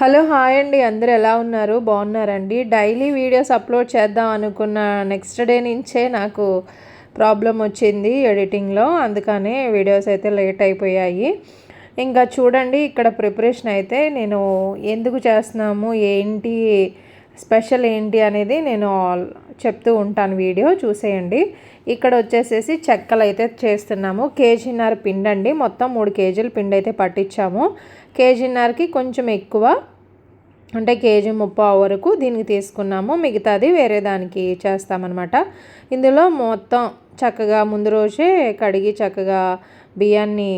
Hello hi అండి. అందరు ఎలా ఉన్నారు? బాగున్నారండి. డైలీ వీడియోస్ అప్లోడ్ చేద్దాం అనుకున్న నెక్స్ట్ డే నుంచే నాకు ప్రాబ్లం వచ్చింది ఎడిటింగ్లో. అందుకనే వీడియోస్ అయితే లేట్ అయిపోయాయి. ఇంకా చూడండి ఇక్కడ ప్రిపరేషన్ అయితే నేను ఎందుకు చేస్తున్నాము? ఏంటి స్పెషల్ ఏంటి అనేది నేను చెప్తూ ఉంటాను వీడియో చూసేయండి. ఇక్కడ వచ్చేసేసి చెక్కలు అయితే చేస్తున్నాము. కేజీన్నర పిండి అండి మొత్తం మూడు కేజీల పిండి అయితే పట్టించాము. కేజీన్నరకి కొంచెం ఎక్కువ అంటే కేజీ ముప్పై వరకు దీనికి తీసుకున్నాము. మిగతాది వేరే దానికి చేస్తామన్నమాట. ఇందులో మొత్తం చక్కగా ముందు రోజే కడిగి చక్కగా బియ్యాన్ని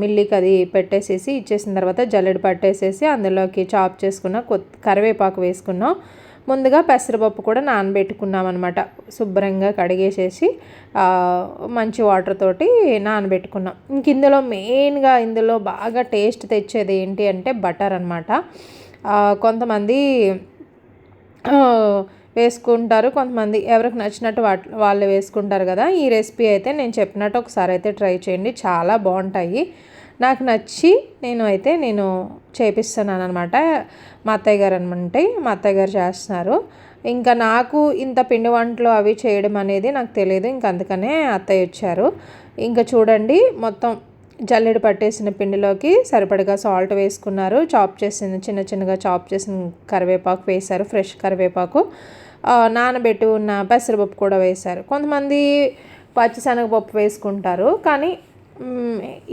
మిల్లికి అది పెట్టేసేసి ఇచ్చేసిన తర్వాత జల్లెడ పట్టేసేసి అందులోకి చాప్ చేసుకున్న కొత్త కరివేపాకు వేసుకున్నాం. ముందుగా పెసరపప్పు కూడా నానబెట్టుకున్నాం అనమాట శుభ్రంగా కడిగేసేసి మంచి వాటర్ తోటి నానబెట్టుకున్నాం. ఇంక ఇందులో మెయిన్గా ఇందులో బాగా టేస్ట్ తెచ్చేది ఏంటి అంటే బటర్ అనమాట కొంతమంది వేసుకుంటారు కొంతమంది ఎవరికి నచ్చినట్టు వాళ్ళు వేసుకుంటారు కదా ఈ రెసిపీ అయితే నేను చెప్పినట్టు ఒకసారి అయితే ట్రై చేయండి. చాలా బాగుంటాయి. నాకు నచ్చి నేను అయితే నేను చేపిస్తున్నాను అనమాట మా అత్తయ్య గారు అనమాట మా అత్తయ్య గారు చేస్తున్నారు. ఇంకా నాకు ఇంత పిండి వంటలు అవి చేయడం అనేది నాకు తెలియదు. ఇంక అందుకనే అత్తయ్య వచ్చారు. ఇంకా చూడండి మొత్తం జల్లెడ పట్టేసిన పిండిలోకి సరిపడగా సాల్ట్ వేసుకున్నారు. చాప్ చేసిన చిన్న చిన్నగా చాప్ చేసిన కరివేపాకు వేశారు. ఫ్రెష్ కరివేపాకు. నానబెట్టి ఉన్న పెసరపప్పు కూడా వేశారు. కొంతమంది పచ్చిశనగపప్పు వేసుకుంటారు. కానీ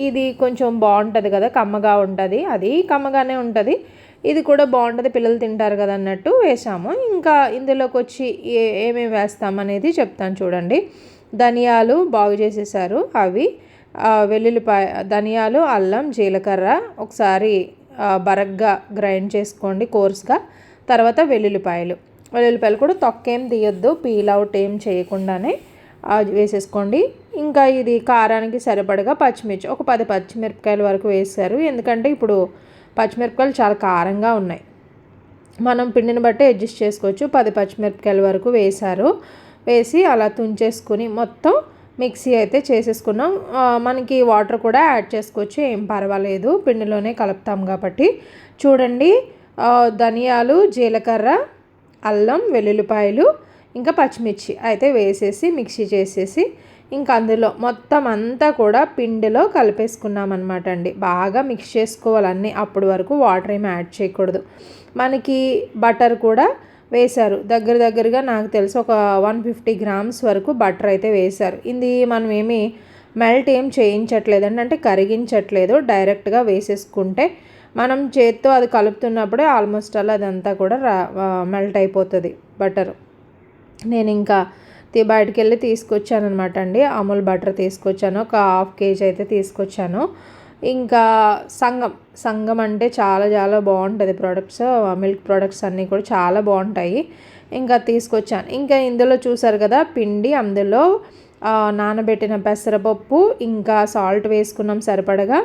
ఇది కొంచెం బాగుంటుంది కదా కమ్మగా ఉంటుంది. అది కమ్మగానే ఉంటుంది. ఇది కూడా బాగుంటుంది పిల్లలు తింటారు కదా అన్నట్టు వేసాము. ఇంకా ఇందులోకి వచ్చి ఏ ఏమేమి వేస్తాం అనేది చెప్తాను చూడండి. ధనియాలు బాగు చేసేసారు అవి. వెల్లుల్లిపాయ ధనియాలు అల్లం జీలకర్ర ఒకసారి బరగ్గా గ్రైండ్ చేసుకోండి కోర్స్గా. తర్వాత వెల్లుల్లిపాయలు. వెల్లుల్లిపాయలు కూడా తొక్కేం తీయొద్దు పీల్ అవుట్ ఏం చేయకుండానే. వేసేసుకోండి. ఇంకా ఇది కారానికి సరిపడగా పచ్చిమిర్చి ఒక పది పచ్చిమిరపకాయల వరకు వేసారు. ఎందుకంటే ఇప్పుడు పచ్చిమిరపకాయలు చాలా కారంగా ఉన్నాయి. మనం పిండిని బట్టి అడ్జస్ట్ చేసుకోవచ్చు. పది పచ్చిమిరపకాయల వరకు వేశారు వేసి అలా తుంచేసుకుని మొత్తం మిక్సీ అయితే చేసేసుకున్నాం. మనకి వాటర్ కూడా యాడ్ చేసుకోవచ్చు. ఏం పర్వాలేదు. పిండిలోనే కలుపుతాం కాబట్టి. చూడండి ధనియాలు జీలకర్ర అల్లం వెల్లుల్లిపాయలు ఇంకా పచ్చిమిర్చి అయితే వేసేసి మిక్సీ చేసేసి ఇంకా అందులో మొత్తం అంతా కూడా పిండిలో కలిపేసుకున్నాం అనమాట అండి. బాగా మిక్స్ చేసుకోవాలి అన్నీ. అప్పటి వరకు వాటర్ ఏమి యాడ్ చేయకూడదు. మనకి బటర్ కూడా వేశారు. దగ్గర దగ్గరగా నాకు తెలిసి ఒక వన్ ఫిఫ్టీ గ్రామ్స్ వరకు బటర్ అయితే వేశారు. ఇది మనం ఏమి మెల్ట్ ఏం చేయించట్లేదండి. అంటే కరిగించట్లేదు. డైరెక్ట్గా వేసేసుకుంటే మనం చేత్తో అది కలుపుతున్నప్పుడే ఆల్మోస్ట్ అలా అదంతా కూడా రా మెల్ట్ అయిపోతుంది బటర్. నేను ఇంకా బయటకు వెళ్ళి తీసుకొచ్చాను అనమాట అండి. అమూల్ బటర్ తీసుకొచ్చాను. ఒక హాఫ్ కేజీ అయితే తీసుకొచ్చాను. ఇంకా సంగం సంగం అంటే చాలా చాలా బాగుంటుంది ప్రోడక్ట్స్. మిల్క్ ప్రోడక్ట్స్ అన్నీ కూడా చాలా బాగుంటాయి. ఇంకా తీసుకొచ్చాను. ఇంకా ఇందులో చూసారు కదా పిండి అందులో నానబెట్టిన పెసరపప్పు ఇంకా సాల్ట్ వేసుకున్నాం సరిపడగా.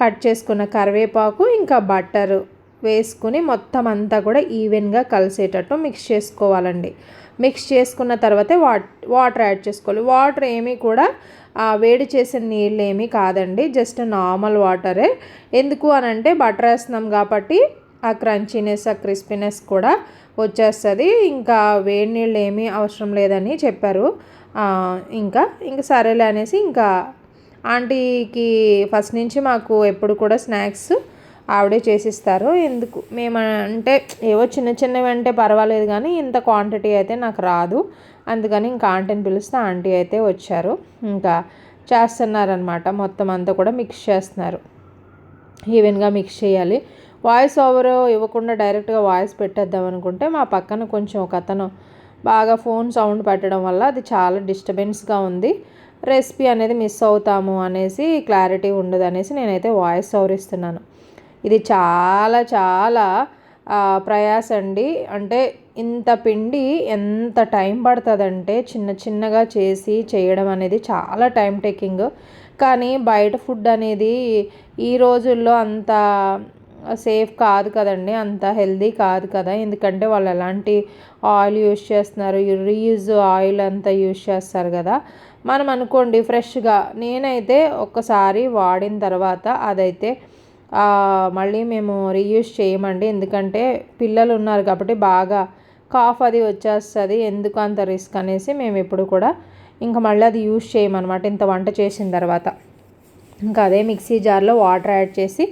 కట్ చేసుకున్న కరివేపాకు ఇంకా బట్టరు. వేసుకుని మొత్తం అంతా కూడా ఈవెన్గా కలిసేటట్టు మిక్స్ చేసుకోవాలండి. మిక్స్ చేసుకున్న తర్వాతే వాట్ వాటర్ యాడ్ చేసుకోవాలి. వాటర్ ఏమీ కూడా వేడి చేసిన నీళ్ళు ఏమీ కాదండి. జస్ట్ నార్మల్ వాటరే. ఎందుకు అని అంటే బటర్ వేస్తున్నాం కాబట్టి ఆ క్రంచీనెస్ ఆ క్రిస్పీనెస్ కూడా వచ్చేస్తుంది. ఇంకా వేడి నీళ్ళు ఏమీ అవసరం లేదని చెప్పారు. ఇంకా ఇంకా సరేలే అనేసి ఇంకా ఆంటీకి ఫస్ట్ నుంచి మాకు ఎప్పుడు కూడా స్నాక్స్ ఆవిడే చేసిస్తారు. ఎందుకు? మేము అంటే ఏవో చిన్న చిన్నవి అంటే పర్వాలేదు కానీ ఇంత క్వాంటిటీ అయితే నాకు రాదు. అందుకని ఇంకా ఆంటీని పిలిస్తే ఆంటీ అయితే వచ్చారు. ఇంకా చేస్తున్నారనమాట మొత్తం అంతా కూడా మిక్స్ చేస్తున్నారు. ఈవెన్గా మిక్స్ చేయాలి. వాయిస్ ఓవర్ ఇవ్వకుండా డైరెక్ట్గా వాయిస్ పెట్టేద్దాం అనుకుంటే మా పక్కన కొంచెం ఒక అతను బాగా ఫోన్ సౌండ్ పెట్టడం వల్ల అది చాలా డిస్టర్బెన్స్గా ఉంది. రెసిపీ అనేది మిస్ అవుతాము అనేసి క్లారిటీ ఉండదు అనేసి నేనైతే వాయిస్ ఓవర్ ఇస్తున్నాను. ఇది చాలా చాలా ప్రయాస అండి. అంటే ఇంత పిండి ఎంత టైం పడుతుందంటే చిన్న చిన్నగా చేసి చేయడం అనేది చాలా టైం టేకింగ్. కానీ బయట ఫుడ్ అనేది ఈ రోజుల్లో అంత సేఫ్ కాదు కదండి. అంత హెల్దీ కాదు కదా. ఎందుకంటే వాళ్ళు ఎలాంటి ఆయిల్ యూజ్ చేస్తున్నారు? రీయూజ్ ఆయిల్ అంతా యూస్ చేస్తారు కదా. మనం అనుకోండి ఫ్రెష్గా నేనైతే ఒక్కసారి వాడిన తర్వాత అదైతే మళ్ళీ మేము రీయూస్ చేయమండి. ఎందుకంటే పిల్లలు ఉన్నారు కాబట్టి బాగా కాఫ్ అది వచ్చేస్తుంది. ఎందుకు అంత రిస్క్ అనేసి మేము ఎప్పుడు కూడా ఇంకా మళ్ళీ అది యూస్ చేయమన్నమాట. ఇంత వంట చేసిన తర్వాత. ఇంకా అదే మిక్సీ జార్లో వాటర్ యాడ్ చేసి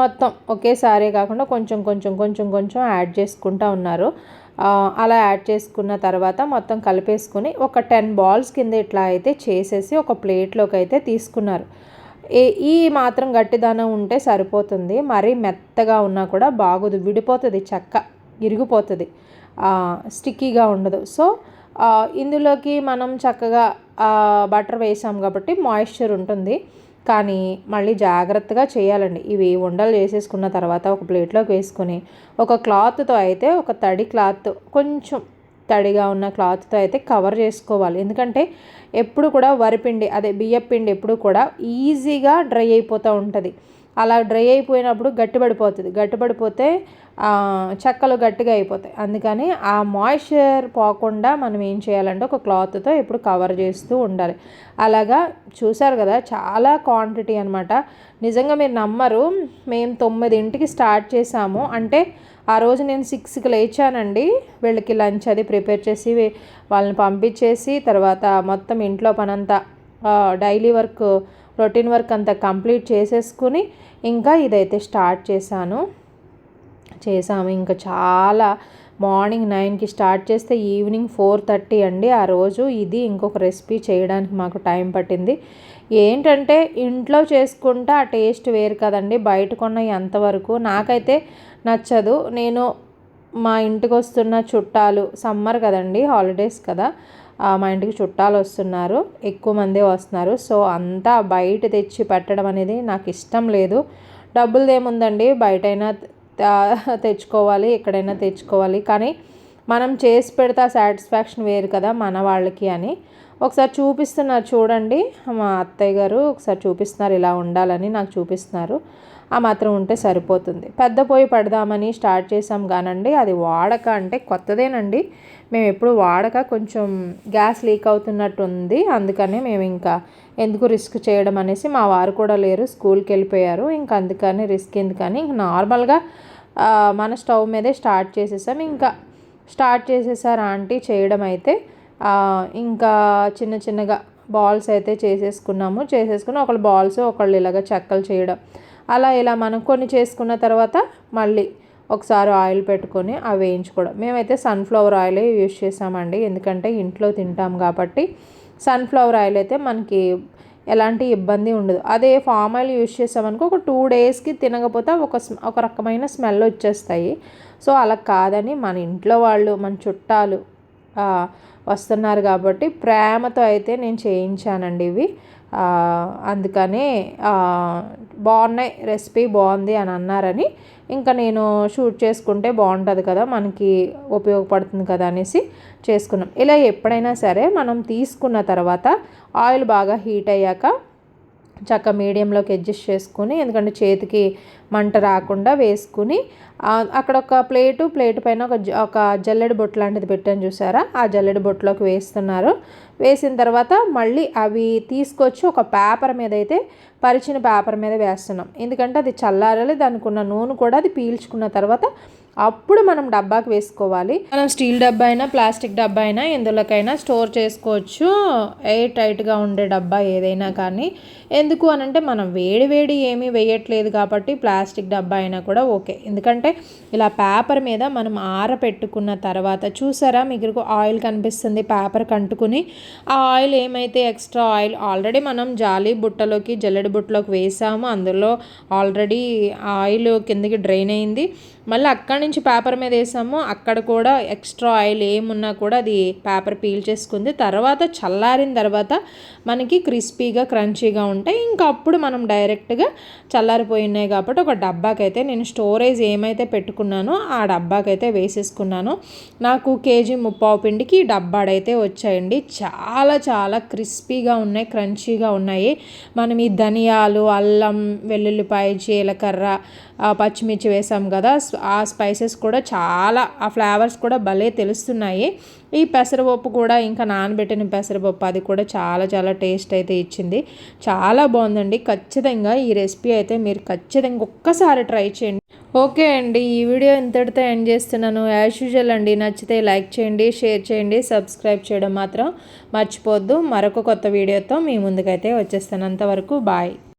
మొత్తం ఒకేసారి కాకుండా కొంచెం కొంచెం కొంచెం కొంచెం యాడ్ చేసుకుంటూ ఉన్నారు. అలా యాడ్ చేసుకున్న తర్వాత మొత్తం కలిపేసుకుని ఒక టెన్ బాల్స్ కింద ఇట్లా అయితే చేసేసి ఒక ప్లేట్లోకి అయితే తీసుకున్నారు. ఈ మాత్రం గట్టిదనం ఉంటే సరిపోతుంది. మరీ మెత్తగా ఉన్నా కూడా బాగోదు. విడిపోతుంది చెక్క ఇరిగిపోతుంది. స్టిక్కీగా ఉండదు. సో ఇందులోకి మనం చక్కగా బటర్ వేసాం కాబట్టి మాయిశ్చర్ ఉంటుంది. కానీ మళ్ళీ జాగ్రత్తగా చేయాలండి. ఇవి ఉండలు చేసేసుకున్న తర్వాత ఒక ప్లేట్లోకి వేసుకొని ఒక క్లాత్తో అయితే ఒక తడి క్లాత్ కొంచెం తడిగా ఉన్న క్లాత్తో అయితే కవర్ చేసుకోవాలి. ఎందుకంటే ఎప్పుడు కూడా వరిపిండి అదే బియ్యపిండి ఎప్పుడు కూడా ఈజీగా డ్రై అయిపోతూ ఉంటుంది. అలా డ్రై అయిపోయినప్పుడు గట్టిపడిపోతుంది. గట్టిపడిపోతే చెక్కలు గట్టిగా అయిపోతాయి. అందుకని ఆ మాయిశ్చర్ పోకుండా మనం ఏం చేయాలంటే ఒక క్లాత్తో ఎప్పుడు కవర్ చేస్తూ ఉండాలి. అలాగా చూసారు కదా చాలా క్వాంటిటీ అనమాట నిజంగా మీరు నమ్మరు మేము తొమ్మిదింటికి స్టార్ట్ చేసాము. అంటే ఆ రోజు నేను సిక్స్కి లేచానండి. వీళ్ళకి లంచ్ అది ప్రిపేర్ చేసి వాళ్ళని పంపించేసి తర్వాత మొత్తం ఇంట్లో పనంతా డైలీ వర్క్ రొటీన్ వర్క్ అంతా కంప్లీట్ చేసేసుకుని ఇంకా ఇదైతే స్టార్ట్ చేశాను. చేసాము ఇంకా చాలా మార్నింగ్ నైన్కి స్టార్ట్ చేస్తే ఈవినింగ్ ఫోర్ థర్టీ అండి. ఆ రోజు ఇది ఇంకొక రెసిపీ చేయడానికి మాకు టైం పట్టింది. ఏంటంటే ఇంట్లో చేసుకుంటే ఆ టేస్ట్ వేరు కదండి. బయట కొన్న ఎంతవరకు నాకైతే నచ్చదు. నేను మా ఇంటికి వస్తున్న చుట్టాలు సమ్మర్ కదండి హాలిడేస్ కదా మా ఇంటికి చుట్టాలు వస్తున్నారు ఎక్కువ మంది వస్తున్నారు. సో అంతా బయట తెచ్చి పెట్టడం అనేది నాకు ఇష్టం లేదు. డబ్బులది ఏముందండి? బయటైనా తెచ్చుకోవాలి ఎక్కడైనా తెచ్చుకోవాలి. కానీ మనం చేసి పెడితే సాటిస్ఫాక్షన్ వేరు కదా మన వాళ్ళకి అని. ఒకసారి చూపిస్తున్నారు చూడండి. మా అత్తయ్య గారు ఒకసారి చూపిస్తున్నారు ఇలా ఉండాలని నాకు చూపిస్తున్నారు. ఆ మాత్రం ఉంటే సరిపోతుంది. పెద్ద పొయ్యి పడదామని స్టార్ట్ చేసాం కానండి అది వాడక అంటే కొత్తదేనండి. మేము ఎప్పుడు వాడక కొంచెం గ్యాస్ లీక్ అవుతున్నట్టు ఉంది. అందుకనే మేము ఇంకా ఎందుకు రిస్క్ చేయడం అనేసి మా వారు కూడా లేరు స్కూల్కి వెళ్ళిపోయారు. ఇంకా అందుకని రిస్క్ ఎందుకని ఇంక నార్మల్గా మన స్టవ్ మీదే స్టార్ట్ చేసేసాం. ఇంకా స్టార్ట్ చేసేసారు ఆంటీ చేయడం అయితే. ఇంకా చిన్న చిన్నగా బాల్స్ అయితే చేసేసుకున్నాము. చేసేసుకుని ఒకళ్ళు బాల్స్ ఒకళ్ళు ఇలాగ చెక్కలు చేయడం. అలా ఇలా మనం కొన్ని చేసుకున్న తర్వాత మళ్ళీ ఒకసారి ఆయిల్ పెట్టుకొని అవి వేయించుకోవడం. మేమైతే సన్ఫ్లవర్ ఆయిలే యూజ్ చేసామండి. ఎందుకంటే ఇంట్లో తింటాం కాబట్టి సన్ఫ్లవర్ ఆయిల్ అయితే మనకి ఎలాంటి ఇబ్బంది ఉండదు. అదే ఫామ్ ఆయిల్ యూజ్ చేసామనుకో ఒక టూ డేస్కి తినకపోతే ఒక ఒక రకమైన స్మెల్ వచ్చేస్తాయి. సో అలా కాదని మన ఇంట్లో వాళ్ళు మన చుట్టాలు వస్తున్నారు కాబట్టి ప్రేమతో అయితే నేను చేయించానండి ఇవి. అందుకనే బాగున్నాయి రెసిపీ బాగుంది అని అన్నారని. ఇంకా నేను షూట్ చేసుకుంటే బాగుంటుంది కదా మనకి ఉపయోగపడుతుంది కదా అనేసి చేసుకున్నాం. ఇలా ఎప్పుడైనా సరే మనం తీసుకున్న తర్వాత ఆయిల్ బాగా హీట్ అయ్యాక చక్క మీడియంలోకి అడ్జస్ట్ చేసుకుని ఎందుకంటే చేతికి మంట రాకుండా వేసుకుని అక్కడ ఒక ప్లేటు ప్లేట్ పైన ఒక ఒక జల్లెడి బొట్టు లాంటిది పెట్టాను చూసారా? ఆ జల్లెడి బొట్టులోకి వేస్తున్నారు. వేసిన తర్వాత మళ్ళీ అవి తీసుకొచ్చి ఒక పేపర్ మీద అయితే పరిచిన పేపర్ మీద వేస్తున్నాం. ఎందుకంటే అది చల్లారాలి దానికి ఉన్న నూనె కూడా అది పీల్చుకున్న తర్వాత అప్పుడు మనం డబ్బాకి వేసుకోవాలి. మనం స్టీల్ డబ్బా అయినా ప్లాస్టిక్ డబ్బా అయినా ఎందులోకైనా స్టోర్ చేసుకోవచ్చు. ఎయిర్ టైట్గా ఉండే డబ్బా ఏదైనా కానీ. ఎందుకు అనంటే మనం వేడి వేడి ఏమీ వేయట్లేదు కాబట్టి ప్లాస్టిక్ డబ్బా అయినా కూడా ఓకే. ఎందుకంటే ఇలా పేపర్ మీద మనం ఆరపెట్టుకున్న తర్వాత చూసారా మీకు ఆయిల్ కనిపిస్తుంది పేపర్ కంటుకుని. ఆ ఆయిల్ ఏమైతే ఎక్స్ట్రా ఆయిల్ ఆల్రెడీ మనం జాలి బుట్టలోకి జల్లెడి బుట్టలోకి వేసాము. అందులో ఆల్రెడీ ఆయిల్ కిందకి డ్రైన్ అయింది. మళ్ళీ అక్కడి నుంచి పేపర్ మీద వేసాము. అక్కడ కూడా ఎక్స్ట్రా ఆయిల్ ఏమున్నా కూడా అది పేపర్ పీల్ చేసుకుంది. తర్వాత చల్లారిన తర్వాత మనకి క్రిస్పీగా క్రంచీగా ఉంటాయి. ఇంకా అప్పుడు మనం డైరెక్ట్గా చల్లారిపోయినాయి కాబట్టి ఒక డబ్బాకైతే నేను స్టోరేజ్ ఏమైతే పెట్టుకున్నానో ఆ డబ్బాకైతే వేసేసుకున్నాను. నాకు కేజీ ముప్పావు పిండికి డబ్బాడైతే వచ్చాయండి. చాలా చాలా క్రిస్పీగా ఉన్నాయి క్రంచీగా ఉన్నాయి. మనం ఈ ధనియాలు అల్లం వెల్లుల్లిపాయ జీలకర్ర పచ్చిమిర్చి వేసాం కదా. ఆ స్పైస్ స్పైసెస్ కూడా చాలా ఆ ఫ్లేవర్స్ కూడా భలే తెలుస్తున్నాయి. ఈ పెసరపప్పు కూడా ఇంకా నానబెట్టిన పెసరపప్పు అది కూడా చాలా చాలా టేస్ట్ అయితే ఇచ్చింది. చాలా బాగుందండి. ఖచ్చితంగా ఈ రెసిపీ అయితే మీరు ఖచ్చితంగా ఒక్కసారి ట్రై చేయండి. ఓకే అండి ఈ వీడియో ఇంతటితో ఎండ్ చేస్తున్నాను. యాజ్ యూజువల్ అండి నచ్చితే లైక్ చేయండి షేర్ చేయండి సబ్స్క్రైబ్ చేయడం మాత్రం మర్చిపోవద్దు. మరొక కొత్త వీడియోతో మీ ముందుకైతే వచ్చేస్తాను. అంతవరకు బాయ్.